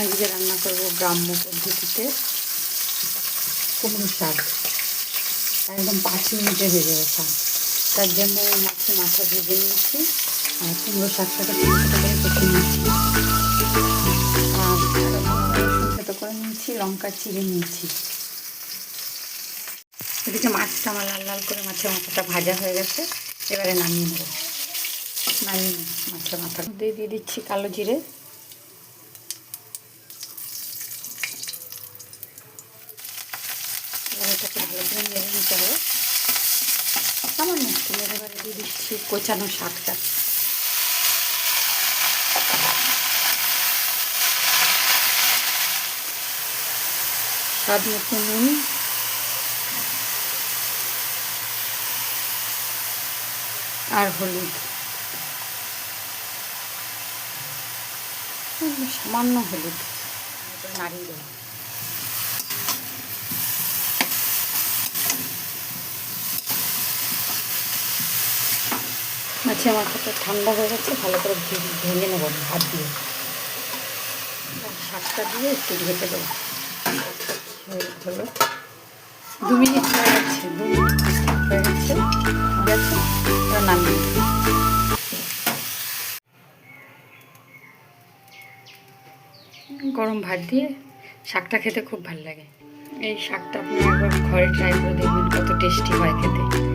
আজকে রান্না করব গ্রাম্য পদ্ধতিতে কুমড়ো শাক। একদম পাঁচ মিনিটে হয়ে যাবে শাক। তার জন্য মাছের মাথা ভেজে নিয়েছি, আর কুমড়ো শাকটাকে ছোটো ছোটো করে নিয়েছি। আর ছোটো করে নিয়েছি, লঙ্কা চিড়ে নিয়েছি। এদিকে মাছটা আমার লাল লাল করে মাছের মাথাটা ভাজা হয়ে গেছে, এবারে নামিয়ে নেব। নামিয়ে মাছের মাথা দিয়ে দিয়ে দিচ্ছি কালো জিরে। এবার ভালো করে নেড়ে নিতে হবে। সামান্য একটু এবারে দিয়ে দিচ্ছি কোচানো শাকটা। স্বাদ মতো নুন। আর হলুদ। সামান্য হলুদ। নাড়িয়ে দেবো। মাছের মাথাটা ঠান্ডা হয়ে গেছে, ভালো করে ভেঙে নেব, হাত দিয়ে। শাকটা দিয়ে একটু ঢেকে দেবো। হলো দু মিনিট হয়ে গেছে, দু মিনিট হয়ে হয়ে গেছে নামিয়ে গরম ভাত দিয়ে শাকটা খেতে খুব ভালো লাগে। এই শাকটা আপনি একবার ঘরে ট্রাই করে দেখবেন কত টেস্টি হয় খেতে।